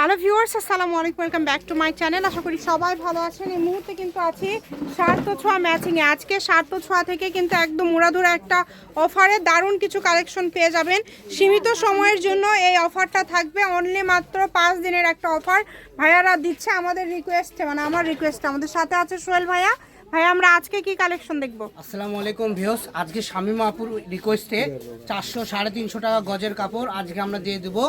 Hello viewers আসসালামু আলাইকুম welcome back to my channel আশা করি সবাই ভালো আছেন। এই মুহূর্তে কিন্তু আছি সার্থ ছোঁয়া ম্যাচিংয়ে আজকে সার্থ ছোঁয়া থেকে কিন্তু একদম মুড়াধুরা একটা অফারে দারুণ কিছু কালেকশন পেয়ে যাবেন। সীমিত সময়ের জন্য এই অফারটা থাকবে। অনলি মাত্র পাঁচ দিনের একটা অফার ভাইয়ারা দিচ্ছে আমাদের রিকোয়েস্টে মানে আমার রিকোয়েস্টে আমাদের সাথে আছে সোহেল ভাইয়া। ভাইয়া আমরা আজকে কি কালেকশন দেখব? আসসালামু আলাইকুম ভিউস আজকে শামিমা আপুর রিকোয়েস্টে চারশো সাড়ে তিনশো টাকা গজের কাপড়। আজকে আমরা দিয়ে দেবো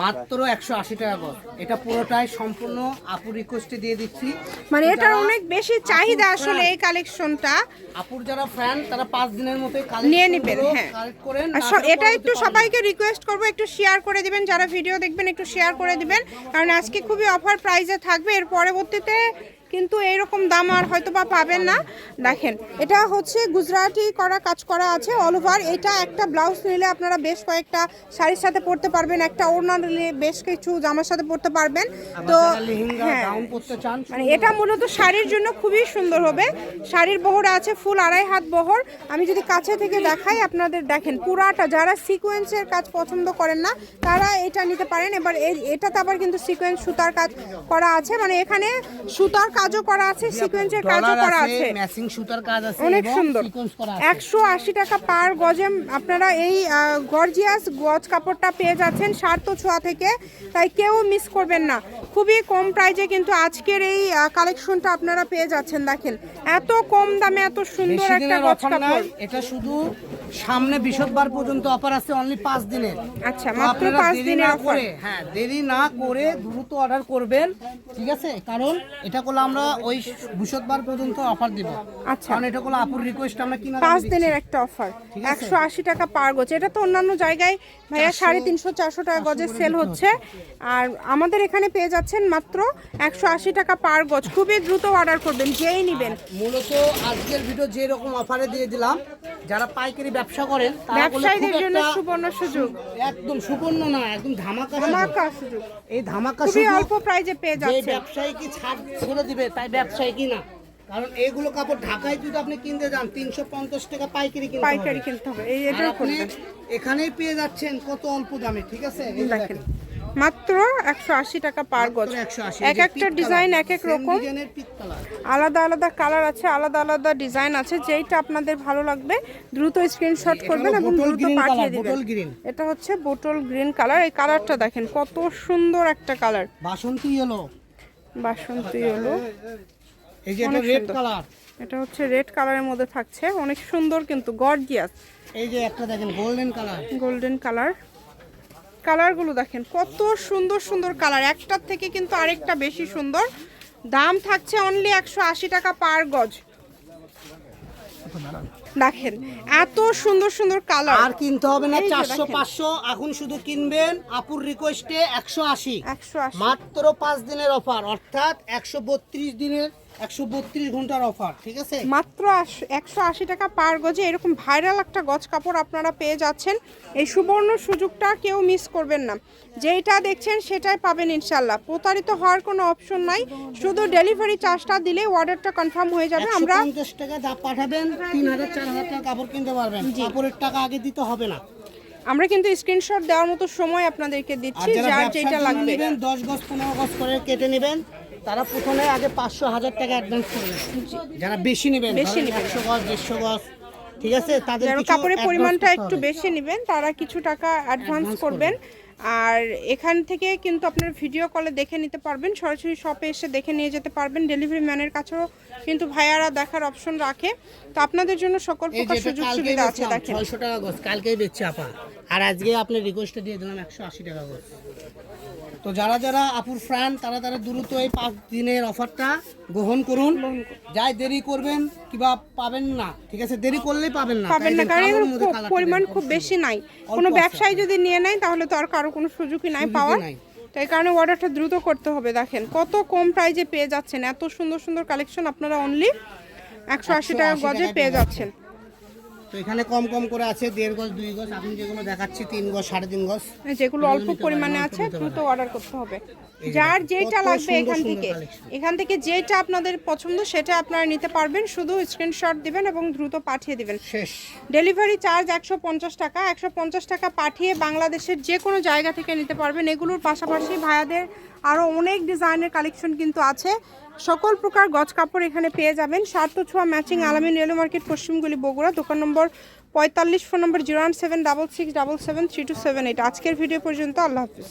মাত্র একশো আশি টাকা গজ। এটা পুরোটাই সম্পূর্ণ আপুর রিকোয়েস্টে দিয়ে দিচ্ছি। মানে এটার অনেক বেশি চাহিদা আসলে এই কালেকশনটা আপুর যারা ফ্যান তারা পাঁচ দিনের মতো নিয়ে নিবেন, হ্যাঁ। এটা একটু সবাইকে রিকোয়েস্ট করব একটু শেয়ার করে দিবেন। যারা ভিডিও দেখবেন একটু শেয়ার করে দিবেন। কারণ আজকে খুবই অফার প্রাইসে থাকবে। এর পরবর্তীতে কিন্তু এইরকম দাম আর হয়তো বা পাবেন না। দেখেন এটা হচ্ছে গুজরাটি করা কাজ করা আছে অল ওভার এটা একটা ব্লাউজ নিলে আপনারা বেশ কয়েকটা শাড়ির সাথে পরতে পারবেন একটা ওড়না নিলে বেশ কিছু জামার সাথে পরতে পারবেন। তো হ্যাঁ মানে এটা মূলত শাড়ির জন্য খুবই সুন্দর হবে। শাড়ির বহরে আছে ফুল আড়াই হাত বহর। আমি যদি কাছে থেকে দেখাই আপনাদের দেখেন পুরাটা যারা সিকোয়েন্সের কাজ পছন্দ করেন না তারা এটা নিতে পারেন। এবার এটাতে আবার কিন্তু সিকোয়েন্স সুতার কাজ করা আছে। মানে এখানে সুতার কাজও করা আছে সিকোয়েন্সের কাজও করা আছে ম্যাচিং সুতার কাজ আছে অনেক সুন্দর। sequence করা আছে। একশো আশি টাকা পার গজে আপনারা এই গর্জিয়াস গজ কাপড়টা পেয়ে যাচ্ছেন সার্থ ছোঁয়া থেকে। তাই কেউ মিস করবেন না। খুবই কম প্রাইজে কিন্তু আজকের এই কালেকশনটা আপনারা পেয়ে যাচ্ছেন দেখেন। এত কম দামে এত সুন্দর একটা গজ কাপড়। এটা শুধু সামনে বৃহস্পতিবার পর্যন্ত অফার আছে অনলি পাঁচ দিনের। আচ্ছা মাত্র পাঁচ দিনের অফার হ্যাঁ দেরি না করে দ্রুত অর্ডার করবেন ঠিক আছে? কারণ এটা করলে আমরা ওই বৃহস্পতিবার পর্যন্ত অফার দিব। আচ্ছা। কারণ এটা করলে আপুর রিকোয়েস্ট আমরা কিনা পাঁচ দিনের একটা অফার একশো আশি টাকা পার গজ। এটা তো অন্যান্য জায়গায় ভাইয়া সাড়ে তিনশো চারশো টাকা গজে সেল হচ্ছে। আর আমাদের এখানে পেয়ে যাচ্ছেন মাত্র একশো আশি টাকা পার গজ। খুবই দ্রুত অর্ডার করবেন যেই নিবেন। মূলত আজকের ভিডিও যেরকম অফারে দিয়ে দিলাম যারা পাইকারি ব্যবসা করেন ব্যবসায়ীদের জন্য সুবর্ণ সুযোগ। একদম সুবর্ণ না একদম ধামাকা ধামাকা সুযোগ। এই ধামাকা সুযোগ অল্প প্রাইজে পেয়ে যাচ্ছে ব্যবসায়ী কি ছাড় ছেড়ে দিবে তাই ব্যবসায়ী কি না কারণ এগুলো কাপড় ঢাকায় যদি আপনি কিনতে যান তিনশো পঞ্চাশ টাকা পাইকারি কিনতে পাইকারি কিনতে হবে। এই আপনি এখানেই পেয়ে যাচ্ছেন কত অল্প দামে ঠিক আছে? দেখেন। মাত্র একশো আশি টাকা পার গজ। এক একটা ডিজাইন এক এক রকম। আলাদা আলাদা কালার আছে আলাদা আলাদা ডিজাইন আছে যেইটা আপনাদের ভালো লাগবে দ্রুত স্ক্রিনশট করবেন এবং দ্রুত পাঠিয়ে দিবেন। এটা হচ্ছে বোটল গ্রিন কালার এই কালারটা দেখেন কত সুন্দর একটা কালার বাসন্তী এলো বাসন্তী হলো এই যে এটা রেড কালার এটা হচ্ছে রেড কালারের মধ্যে থাকছে। অনেক সুন্দর কিন্তু গর্জিয়াস এই যে একটা দেখেন গোল্ডেন কালার গোল্ডেন কালার কালারগুলো দেখেন কত সুন্দর সুন্দর কালার। একটার থেকে কিন্তু আরেকটা বেশি সুন্দর। দাম থাকছে অনলি একশো আশি টাকা পার গজ। দেখেন এত সুন্দর সুন্দর কালার। আর কিনতে হবে না চারশো পাঁচশো এখন শুধু কিনবেন আপুর রিকোয়েস্টে একশো আশি। একশো আশি। মাত্র পাঁচ দিনের অফার অর্থাৎ একশো বত্রিশ দিনের একশো বত্রিশ ঘণ্টার অফার ঠিক আছে? মাত্র একশো আশি টাকা পার গজে এরকম ভাইরাল একটা গজ কাপড় আপনারা পেয়ে যাচ্ছেন। এই সুবর্ণ সুযোগটা কেউ মিস করবেন না। যেইটা দেখছেন সেটাই পাবেন ইনশাল্লাহ প্রতারিত হওয়ার কোনো অপশন নাই। শুধু ডেলিভারি চার্জটা দিলে অর্ডারটা কনফার্ম হয়ে যাবে। আমরা পঞ্চাশ টাকা দাম পাঠাবেন তিন হাজার চার হাজার টাকা কাপড় কিনতে পারবেন। কাপড়ের টাকা আগে দিতে হবে না। আমরা কিন্তু স্ক্রিনশট দেওয়ার মতো সময় আপনাদেরকে দিচ্ছি যারা যেটা লাগবে। নেবেন দশ গজ পনেরো গজ করে কেটে নেবেন তারা প্রথমে আগে পাঁচশো হাজার টাকা অ্যাডভান্স করবেন যারা বেশি নেবেন বেশি নেবেন। একশো গজ দেড়শো গজ ঠিক আছে? তাদের কাপড়ের পরিমাণটা একটু বেশি নেবেন তারা কিছু টাকা অ্যাডভান্স করবেন। আর এখান থেকে কিন্তু আপনার ভিডিও কলে দেখে নিতে পারবেন। সরাসরি শপে এসে দেখে নিয়ে যেতে পারবেন। ডেলিভারি ম্যানের কাছেও কিন্তু ভাইয়ারা দেখার অপশন রাখে। তো আপনাদের জন্য সকল প্রকার সুযোগ সুবিধা আছে দেখেন। 600 টাকা গজ কালকেই বেচছে আপা। আর আজকে আপনি রিকোয়েস্টে দিয়ে দিলাম একশো আশি টাকা গজ। তো যারা যারা আপুর ফ্যান তারা তারা দ্রুত এই পাঁচ দিনের অফারটা গ্রহণ করুন। যাই দেরি করবেন কিবা পাবেন না ঠিক আছে? দেরি করলেই পাবেন না। পাবেন না কারণ পরিমাণ খুব বেশি নাই। কোনো। ব্যবসায়ী যদি নিয়ে নেয় তাহলে তো আর কারও কোনো সুযোগই নাই পাওয়ার। তো এই কারণে অর্ডারটা দ্রুত করতে হবে দেখেন। কত কম প্রাইজে পেয়ে যাচ্ছেন এত সুন্দর সুন্দর কালেকশন আপনারা অনলি একশো আশি টাকা গজে পেয়ে যাচ্ছেন। তো এখানে কম কম করে আছে দেড় গজ দুই গজ আপনি যেগুলো দেখাচ্ছি তিন গজ সাড়ে তিন গজ। যেগুলো অল্প পরিমাণে আছে দ্রুত অর্ডার করতে হবে। যার যেটা লাগবে এখান থেকে এখান থেকে যেটা আপনাদের পছন্দ সেটা আপনারা নিতে পারবেন। শুধু স্ক্রিনশট দিবেন এবং দ্রুত পাঠিয়ে দিবেন। শেষ। ডেলিভারি চার্জ একশো পঞ্চাশ টাকা একশো পঞ্চাশ টাকা পাঠিয়ে বাংলাদেশের যে কোনো জায়গা থেকে নিতে পারবেন। এগুলোর পাশাপাশি ভাইয়াদের আরও অনেক ডিজাইনের কালেকশন কিন্তু আছে। সকল প্রকার গজ কাপড় এখানে পেয়ে যাবেন। সার্থ ছোঁয়া ম্যাচিং আলামিন রেলওয়ে মার্কেট পশ্চিমগুলি বগুড়া, দোকান নম্বর পঁয়তাল্লিশ phone number zero one seven double six double seven three two seven eight আজকের ভিডিও পর্যন্ত আল্লাহ হাফিজ।